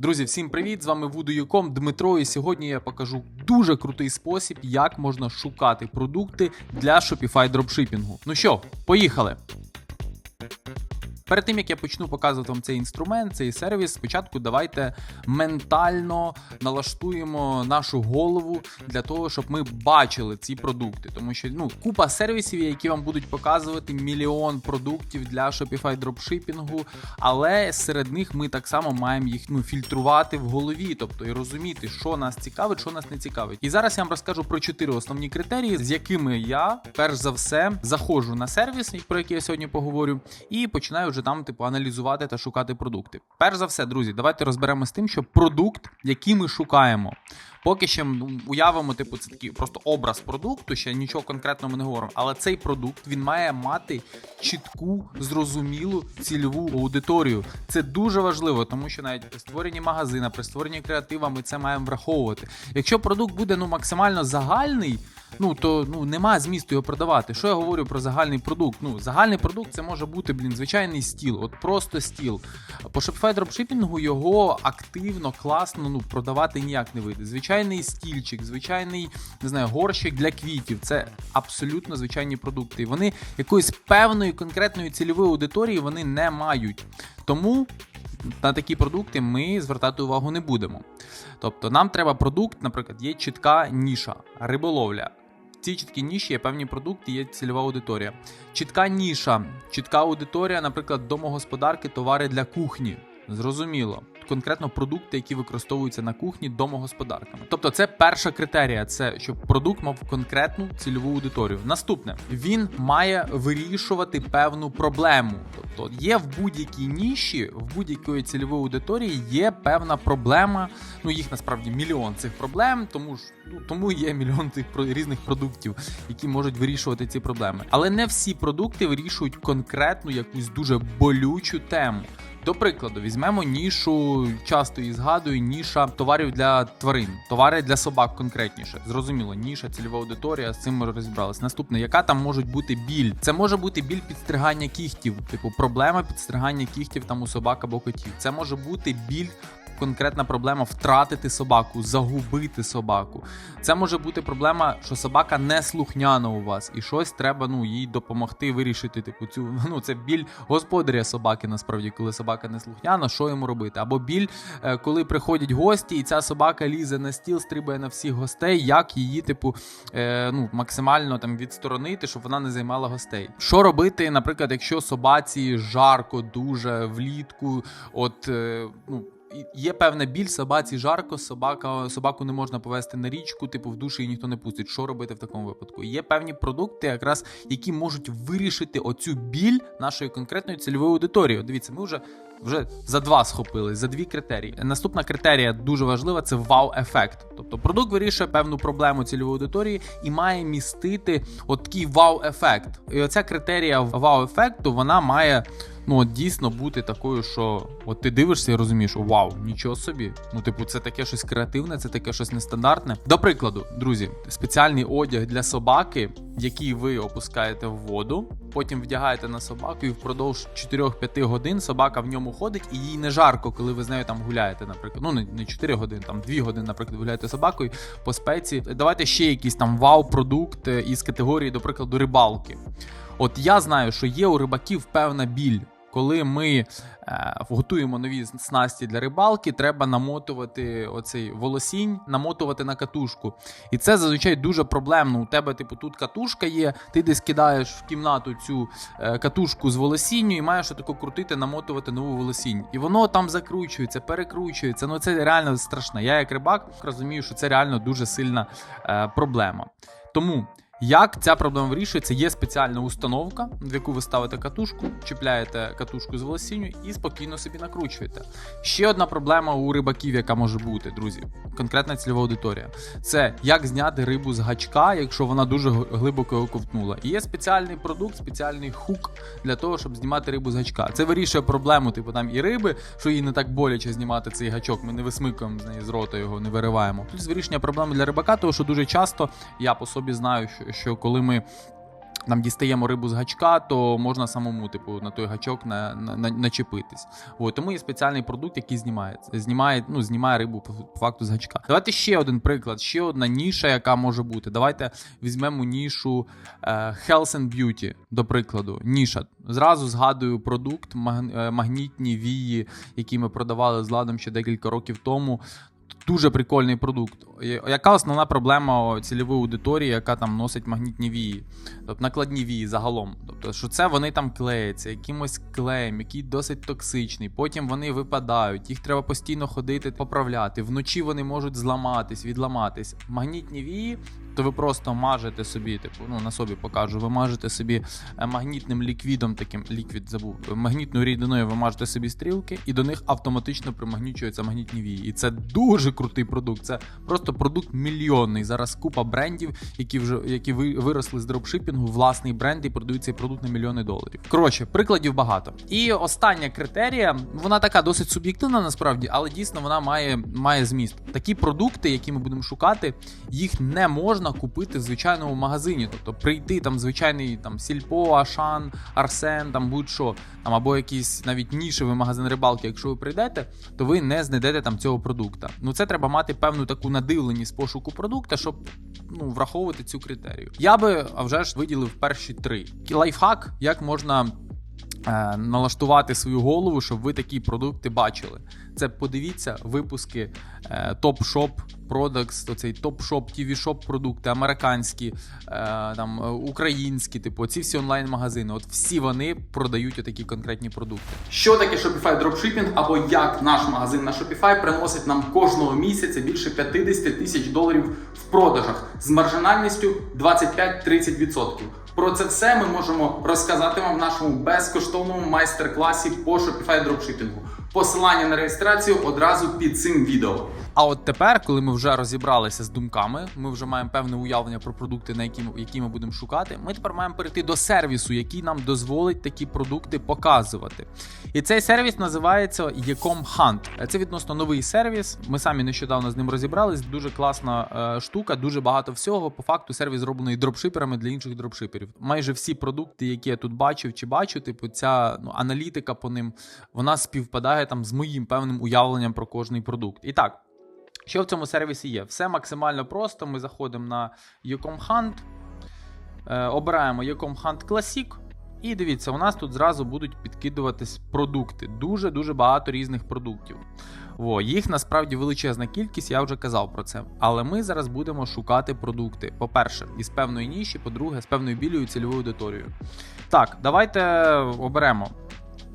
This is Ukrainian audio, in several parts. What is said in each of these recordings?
Друзі, всім привіт! З вами Вудоюком Дмитро. І сьогодні я покажу дуже крутий спосіб, як можна шукати продукти для Shopify дропшипінгу. Ну що, поїхали! Перед тим як я почну показувати вам цей інструмент, цей сервіс, спочатку давайте ментально налаштуємо нашу голову для того, щоб ми бачили ці продукти. Тому що ну купа сервісів, які вам будуть показувати мільйон продуктів для Shopify дропшипінгу, але серед них ми так само маємо їх ну, фільтрувати в голові, тобто і розуміти, що нас цікавить, що нас не цікавить. І зараз я вам розкажу про чотири основні критерії, з якими я перш за все заходжу на сервіс, про який я сьогодні поговорю, і починаю вже там, типу, аналізувати та шукати продукти. Перш за все, друзі, давайте розберемо з тим, що продукт, який ми шукаємо. Поки ще ну, уявимо, типу, це такий просто образ продукту, ще нічого конкретного ми не говоримо. Але цей продукт він має мати чітку, зрозумілу цільову аудиторію. Це дуже важливо, тому що навіть при створенні магазина, при створенні креатива ми це маємо враховувати. Якщо продукт буде ну максимально загальний, ну то ну немає змісту його продавати. Що я говорю про загальний продукт? Ну, загальний продукт це може бути, блін, звичайний стіл, от просто стіл. По Shopify дропшипінгу його активно, класно ну, продавати ніяк не вийде. Звичайний стільчик, звичайний не знаю, горщик для квітів це абсолютно звичайні продукти. І Вони якоїсь певної конкретної цільової аудиторії вони не мають. Тому на такі продукти ми звертати увагу не будемо. Тобто нам треба продукт, наприклад, є чітка ніша, риболовля. Цій чіткій ніші є певні продукти, є цільова аудиторія. Чітка ніша, чітка аудиторія, наприклад, домогосподарки, товари для кухні. Зрозуміло. Конкретно продукти, які використовуються на кухні домогосподарками. Тобто, це перша критерія, це щоб продукт мав конкретну цільову аудиторію. Наступне він має вирішувати певну проблему. Тобто є в будь-якій ніші, в будь-якої цільової аудиторії є певна проблема. Ну їх насправді мільйон цих проблем, тому ж тому є мільйон про- різних продуктів, які можуть вирішувати ці проблеми. Але не всі продукти вирішують конкретну якусь дуже болючу тему. До прикладу, візьмемо нішу, часто її згадую, ніша товарів для тварин, товари для собак конкретніше. Зрозуміло, ніша, цільова аудиторія, з цим ми розібралися. Наступне, яка там може бути біль? Це може бути біль підстригання кігтів, типу проблема підстригання кігтів там у собак або котів. Це може бути біль. Конкретна проблема втратити собаку, загубити собаку. Це може бути проблема, що собака не слухняна у вас, і щось треба ну їй допомогти вирішити. Типу цю ну це біль господаря собаки. Насправді, коли собака не слухняна, що йому робити? Або біль, е, коли приходять гості, і ця собака лізе на стіл, стрибає на всіх гостей. Як її, типу, е, ну максимально там відсторонити, щоб вона не займала гостей. Що робити, наприклад, якщо собаці жарко дуже влітку, от е, ну. Є певна біль, собаці жарко, собака, собаку не можна повести на річку, типу в душі її ніхто не пустить. Що робити в такому випадку? Є певні продукти, якраз які можуть вирішити оцю біль нашої конкретної цільової аудиторії. Дивіться, ми вже вже за два схопили, за дві критерії. Наступна критерія дуже важлива це вау-ефект. Тобто продукт вирішує певну проблему цільової аудиторії і має містити от такий вау-ефект. І оця критерія вау-ефекту вона має ну от дійсно бути такою, що от ти дивишся і розумієш, вау, нічого собі. Ну, типу, це таке щось креативне, це таке щось нестандартне. До прикладу, друзі, спеціальний одяг для собаки, який ви опускаєте в воду, потім вдягаєте на собаку, і впродовж 4-5 годин собака в ньому ходить, і їй не жарко, коли ви з нею там гуляєте, наприклад. Ну, не, не 4 години, там 2 години, наприклад, гуляєте собакою по спеці. Давайте ще якийсь там вау-продукт із категорії, до прикладу, рибалки. От я знаю, що є у рибаків певна біль. Коли ми е, готуємо нові снасті для рибалки, треба намотувати оцей волосінь, намотувати на катушку. І це зазвичай дуже проблемно. У тебе, типу, тут катушка є, ти десь кидаєш в кімнату цю е, катушку з волосінню і маєш таку крутити, намотувати нову волосінь. І воно там закручується, перекручується. Ну це реально страшно. Я, як рибак, розумію, що це реально дуже сильна е, проблема. Тому. Як ця проблема вирішується? Є спеціальна установка, в яку ви ставите катушку, чіпляєте катушку з волосінню і спокійно собі накручуєте. Ще одна проблема у рибаків, яка може бути, друзі, конкретна цільова аудиторія. Це як зняти рибу з гачка, якщо вона дуже глибоко ковтнула. І є спеціальний продукт, спеціальний хук для того, щоб знімати рибу з гачка. Це вирішує проблему, типу там і риби, що їй не так боляче знімати цей гачок. Ми не висмикуємо з неї з рота його, не вириваємо. Плюс вирішення проблеми для рибака, тому що дуже часто я по собі знаю, що що коли ми там дістаємо рибу з гачка, то можна самому, типу, на той гачок на, на, на, начепитись. От, тому є спеціальний продукт, який знімає, знімає, ну, знімає рибу по факту з гачка. Давайте ще один приклад, ще одна ніша, яка може бути. Давайте візьмемо нішу е, Health and Beauty, до прикладу. Ніша. Зразу згадую продукт, е, магнітні вії, які ми продавали з ладом ще декілька років тому. Дуже прикольний продукт. Яка основна проблема цільової аудиторії, яка там носить магнітні вії, тобто накладні вії загалом? Тобто, що це вони там клеяться, якимось клеєм, який досить токсичний. Потім вони випадають, їх треба постійно ходити, поправляти. Вночі вони можуть зламатись, відламатись. Магнітні вії, то ви просто мажете собі, типу, ну на собі покажу. Ви мажете собі е, магнітним ліквідом, таким ліквід забув, магнітною рідиною ви мажете собі стрілки, і до них автоматично примагнічуються магнітні вії. І це дуже крутий продукт. Це просто продукт мільйонний. Зараз купа брендів, які вже які ви- виросли з дропшипінгу, власний бренд і продають цей продукт на мільйони доларів. Коротше, прикладів багато. І остання критерія, вона така досить суб'єктивна насправді, але дійсно вона має, має зміст. Такі продукти, які ми будемо шукати, їх не можна купити в звичайному магазині. Тобто прийти там звичайний там Сільпо, Ашан, Арсен, там будь-що, там або якийсь навіть нішевий магазин рибалки. Якщо ви прийдете, то ви не знайдете там цього продукта. Ну треба мати певну таку надивленість пошуку продукта, щоб ну, враховувати цю критерію. Я би а вже ж виділив перші три. Лайфхак, як можна. Е, Налаштувати свою голову, щоб ви такі продукти бачили. Це подивіться випуски е, Shop Products, оцей Top Shop, TV Shop продукти, американські, е, там, е, українські, типу, ці всі онлайн-магазини. От всі вони продають отакі конкретні продукти. Що таке Shopify Dropshipping або як наш магазин на Shopify приносить нам кожного місяця більше 50 тисяч доларів в продажах з маржинальністю 25-30%. Про це все ми можемо розказати вам в нашому безкоштовному майстер-класі по Shopify. Посилання на реєстрацію одразу під цим відео. А от тепер, коли ми вже розібралися з думками, ми вже маємо певне уявлення про продукти, на які, які ми будемо шукати. Ми тепер маємо перейти до сервісу, який нам дозволить такі продукти показувати. І цей сервіс називається Ecom Hunt. Це відносно новий сервіс. Ми самі нещодавно з ним розібрались. Дуже класна е, штука, дуже багато всього. По факту сервіс зроблений дропшиперами для інших дропшиперів. Майже всі продукти, які я тут бачив чи бачу, типу, ця ну, аналітика по ним, вона співпадає там з моїм певним уявленням про кожний продукт. І так. Що в цьому сервісі є? Все максимально просто. Ми заходимо на Hunt, е, обираємо Hunt Classic. І дивіться, у нас тут зразу будуть підкидуватись продукти. Дуже-дуже багато різних продуктів. Во, їх насправді величезна кількість, я вже казав про це. Але ми зараз будемо шукати продукти. По-перше, із певної ніші, по-друге, з певною білою цільовою аудиторією. Так, давайте оберемо.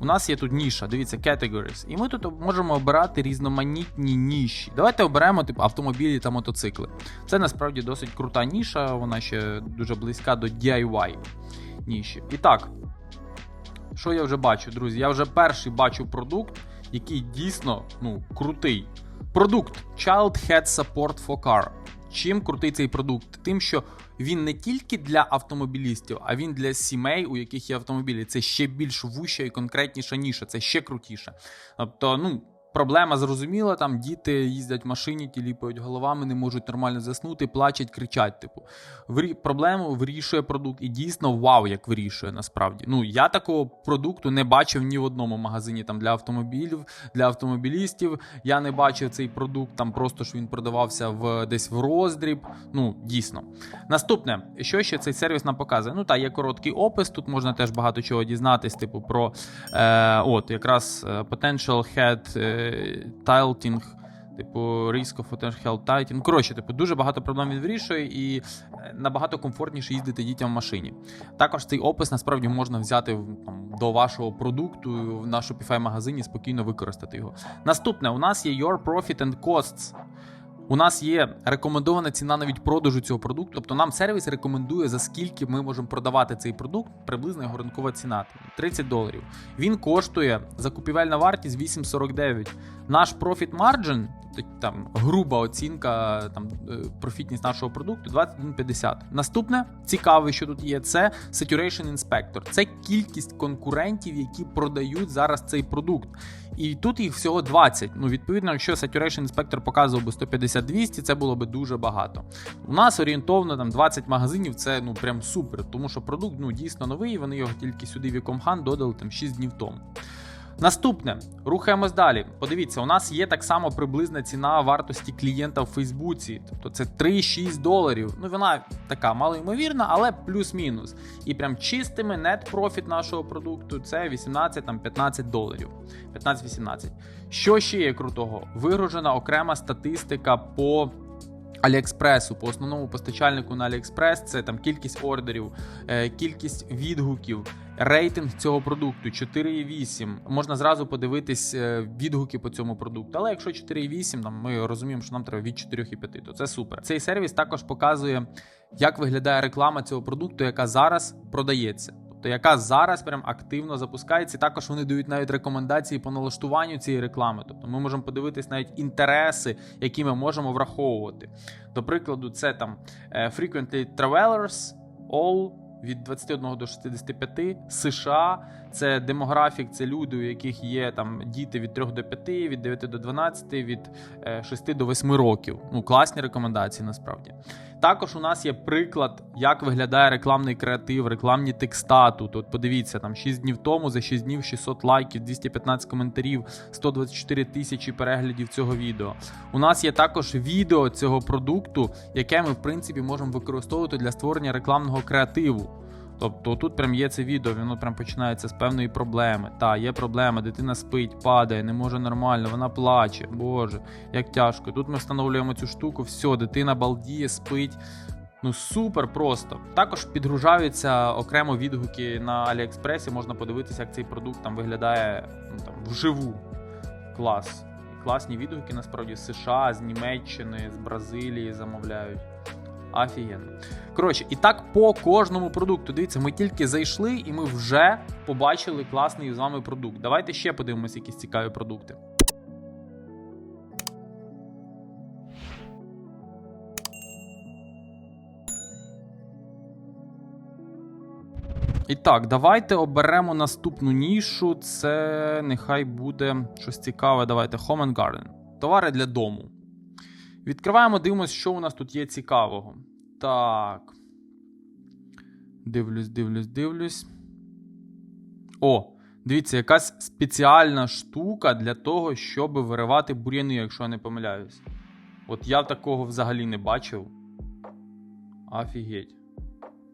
У нас є тут ніша, дивіться, categories. І ми тут можемо обирати різноманітні ніші. Давайте оберемо типу, автомобілі та мотоцикли. Це насправді досить крута ніша, вона ще дуже близька до DIY ніші. І так, що я вже бачу, друзі? Я вже перший бачу продукт, який дійсно ну, крутий. Продукт Child Head Support for Car. Чим крутий цей продукт? Тим, що він не тільки для автомобілістів, а він для сімей, у яких є автомобілі. Це ще більш вуща і конкретніша ніша, це ще крутіше. Тобто, ну. Проблема зрозуміла, там діти їздять в машині, ті ліпають головами, не можуть нормально заснути, плачуть, кричать. Типу, Вирі... проблему вирішує продукт, і дійсно вау, як вирішує насправді. Ну я такого продукту не бачив ні в одному магазині там для автомобілів, для автомобілістів. Я не бачив цей продукт там просто що він продавався в десь в роздріб. Ну дійсно. Наступне, що ще цей сервіс нам показує? Ну та є короткий опис. Тут можна теж багато чого дізнатись, типу про е, от якраз е, potential head tilting, Типу, risk of potential Titan. Коротше, типу, дуже багато проблем він вирішує і е, набагато комфортніше їздити дітям в машині. Також цей опис насправді можна взяти там, до вашого продукту в нашу Shopify магазині, спокійно використати його. Наступне, у нас є Your Profit and Costs. У нас є рекомендована ціна навіть продажу цього продукту. Тобто нам сервіс рекомендує, за скільки ми можемо продавати цей продукт, приблизно його ринкова ціна 30 доларів. Він коштує закупівельна вартість 8,49. Наш margin так- там груба оцінка, там е, профітність нашого продукту 21,50. Наступне цікаве, що тут є, це Saturation Inspector. Це кількість конкурентів, які продають зараз цей продукт. І тут їх всього 20. Ну, відповідно, якщо Saturation Inspector показував би 150-200, це було би дуже багато. У нас орієнтовно там 20 магазинів, це ну прям супер, тому що продукт ну дійсно новий. Вони його тільки сюди в Ecomhan додали там 6 днів тому. Наступне, рухаємось далі. Подивіться, у нас є так само приблизна ціна вартості клієнта в Фейсбуці. Тобто це 3-6 доларів. Ну вона така малоймовірна, але плюс-мінус. І прям чистими net профіт нашого продукту це 18-15 доларів. 15-18. Що ще є крутого? Вигружена окрема статистика по. Аліекспресу, по основному постачальнику на Аліекспрес, це там кількість ордерів, е, кількість відгуків, рейтинг цього продукту 4,8. Можна зразу подивитись е, відгуки по цьому продукту. Але якщо 4,8, там ми розуміємо, що нам треба від 4,5, то це супер. Цей сервіс також показує, як виглядає реклама цього продукту, яка зараз продається. Тобто, яка зараз прям активно запускається. Також вони дають навіть рекомендації по налаштуванню цієї реклами. Тобто ми можемо подивитись навіть інтереси, які ми можемо враховувати. До прикладу, це там е, Frequently Travelers, All від 21 до 65, США, це демографік, це люди, у яких є там діти від 3 до 5, від 9 до 12, від е, 6 до 8 років. Ну, класні рекомендації насправді. Також у нас є приклад, як виглядає рекламний креатив, рекламні текста. Тут от подивіться, там 6 днів тому за 6 днів 600 лайків, 215 коментарів, 124 тисячі переглядів цього відео. У нас є також відео цього продукту, яке ми в принципі можемо використовувати для створення рекламного креативу. Тобто тут прям є це відео, воно прям починається з певної проблеми. Та, є проблема, дитина спить, падає, не може нормально, вона плаче. Боже, як тяжко. Тут ми встановлюємо цю штуку, все, дитина балдіє, спить. Ну супер просто. Також підгружаються окремо відгуки на Аліекспресі. Можна подивитися, як цей продукт там виглядає ну, там, вживу. Клас. Класні відгуки насправді з США, з Німеччини, з Бразилії замовляють. Офігенно. Коротше, і так по кожному продукту. Дивіться, ми тільки зайшли і ми вже побачили класний з вами продукт. Давайте ще подивимося якісь цікаві продукти. І так, давайте оберемо наступну нішу. Це нехай буде щось цікаве. Давайте Home and Garden. Товари для дому. Відкриваємо, дивимося, що у нас тут є цікавого. Так. Дивлюсь, дивлюсь, дивлюсь. О, дивіться, якась спеціальна штука для того, щоб виривати бур'яни, якщо я не помиляюсь. От я такого взагалі не бачив. Офігеть.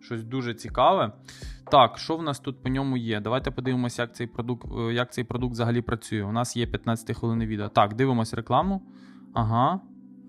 Щось дуже цікаве. Так, що в нас тут по ньому є? Давайте подивимося, як цей продукт, е, як цей продукт взагалі працює. У нас є 15 хвилин відео. Так, дивимося рекламу. Ага.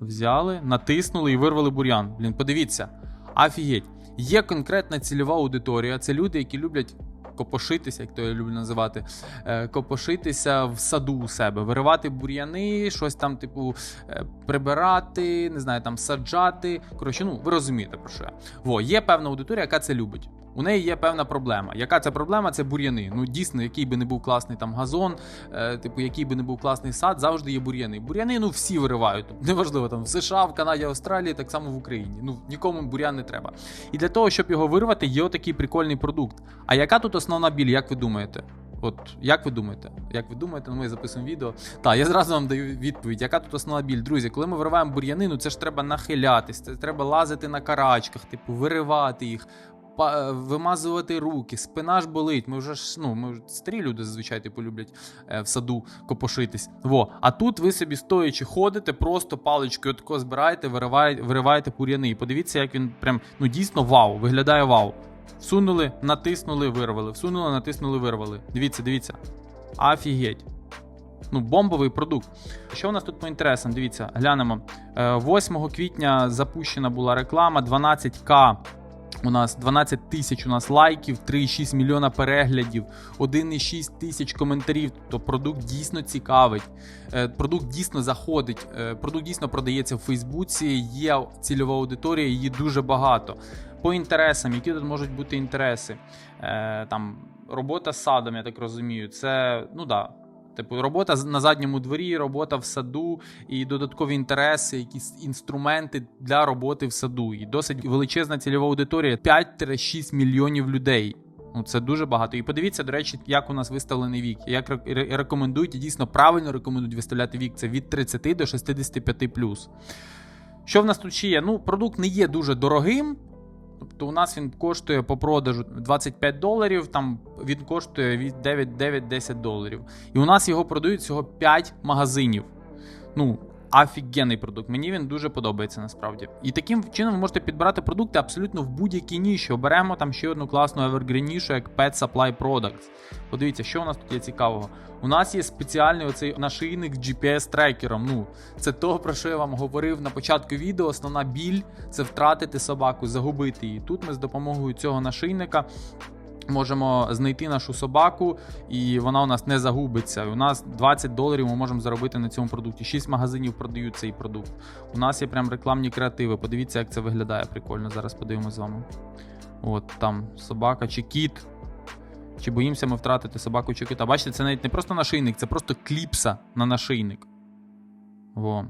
Взяли, натиснули і вирвали бур'ян. Блін, подивіться. Офігеть. Є конкретна цільова аудиторія. Це люди, які люблять копошитися, як то я люблю називати, е, копошитися в саду у себе, виривати бур'яни, щось там, типу, е, прибирати, не знаю, там саджати. Коротше, ну ви розумієте про що я. Во, є певна аудиторія, яка це любить. У неї є певна проблема. Яка це проблема? Це бур'яни. Ну дійсно, який би не був класний там газон, е, типу, який би не був класний сад, завжди є бур'яни. Бур'яни ну всі виривають. Неважливо там в США, в Канаді, Австралії, так само в Україні. Ну нікому бур'ян не треба. І для того, щоб його вирвати, є отакий прикольний продукт. А яка тут основна біль, як ви думаєте? От як ви думаєте? Як ви думаєте, ну ми записуємо відео. Так, я зразу вам даю відповідь. Яка тут основна біль? Друзі, коли ми вириваємо бур'янину, це ж треба нахилятись, це треба лазити на карачках, типу, виривати їх. Па- Вимазувати руки, спина ж болить. Ми вже ж ну ми старі люди зазвичай типу люблять е, в саду копошитись. Во. А тут ви собі стоячи ходите, просто паличкою тако збираєте, вириваєте, вириваєте бур'яни. І подивіться, як він прям ну дійсно вау, виглядає вау. Всунули, натиснули, вирвали. Всунули, натиснули, вирвали. Дивіться, дивіться. Офігеть. Ну, бомбовий продукт. Що у нас тут по інтересам? Дивіться, глянемо. Е, 8 квітня запущена була реклама, 12к. У нас 12 тисяч у нас лайків, 3,6 мільйона переглядів, 1,6 тисяч коментарів. Тобто продукт дійсно цікавить. Е, Продукт дійсно заходить. е, Продукт дійсно продається в Фейсбуці. Є цільова аудиторія, її дуже багато. По інтересам, які тут можуть бути інтереси? Е, Там робота з садом, я так розумію. Це ну да, Типу, робота на задньому дворі, робота в саду і додаткові інтереси, якісь інструменти для роботи в саду. І досить величезна цільова аудиторія 5-6 мільйонів людей. Ну, це дуже багато. І подивіться, до речі, як у нас виставлений вік. Як ре- ре- рекомендують, і дійсно правильно рекомендують виставляти вік. Це від 30 до 65 Що в нас тут ще є? Ну, продукт не є дуже дорогим. Тобто у нас він коштує по продажу 25 доларів, там він коштує від 9-10 доларів. І у нас його продають всього 5 магазинів. Ну, офігенний продукт. Мені він дуже подобається насправді. І таким чином ви можете підбирати продукти абсолютно в будь-якій ніші. Оберемо там ще одну класну evergreen нішу, як Pet Supply Products. Подивіться, що у нас тут є цікавого. У нас є спеціальний оцей нашийник з GPS-трекером. Ну, це то, про що я вам говорив на початку відео. Основна біль це втратити собаку, загубити її. Тут ми з допомогою цього нашийника можемо знайти нашу собаку, і вона у нас не загубиться. У нас 20 доларів ми можемо заробити на цьому продукті. 6 магазинів продають цей продукт. У нас є прям рекламні креативи. Подивіться, як це виглядає прикольно. Зараз подивимося з вами. От там собака чи кіт. Чи боїмося ми втратити собаку чи кита? Бачите, це навіть не просто нашийник, це просто кліпса на нашийник. Во.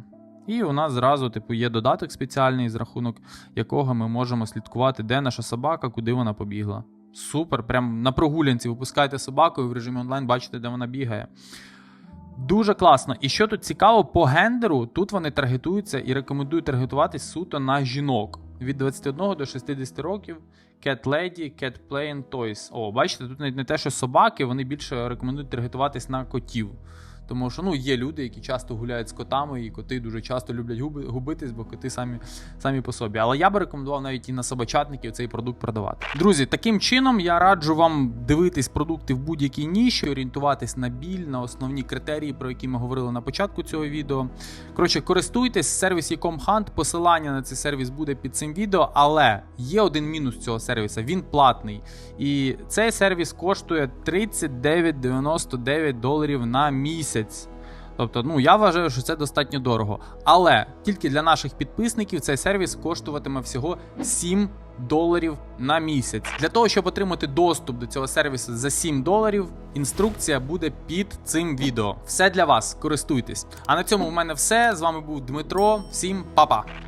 І у нас зразу, типу, є додаток спеціальний, з рахунок якого ми можемо слідкувати, де наша собака, куди вона побігла. Супер, прям на прогулянці випускаєте собаку і в режимі онлайн бачите, де вона бігає. Дуже класно. І що тут цікаво, по гендеру тут вони таргетуються і рекомендують таргетуватись суто на жінок від 21 до 60 років. Cat Lady, Cat Play and Toys. О, бачите, тут навіть не те, що собаки, вони більше рекомендують таргетуватись на котів. Тому що ну, є люди, які часто гуляють з котами, і коти дуже часто люблять губи, губитись, бо коти самі, самі по собі. Але я би рекомендував навіть і на собачатників цей продукт продавати. Друзі, таким чином я раджу вам дивитись продукти в будь-якій ніші, орієнтуватись на біль, на основні критерії, про які ми говорили на початку цього відео. Коротше, користуйтесь сервіс Ecom Посилання на цей сервіс буде під цим відео, але є один мінус цього сервіса: він платний. І цей сервіс коштує 39,99 доларів на місяць. Тобто, ну я вважаю, що це достатньо дорого. Але тільки для наших підписників цей сервіс коштуватиме всього 7 доларів на місяць. Для того, щоб отримати доступ до цього сервісу за 7 доларів, інструкція буде під цим відео. Все для вас, користуйтесь. А на цьому в мене все. З вами був Дмитро. Всім па-па!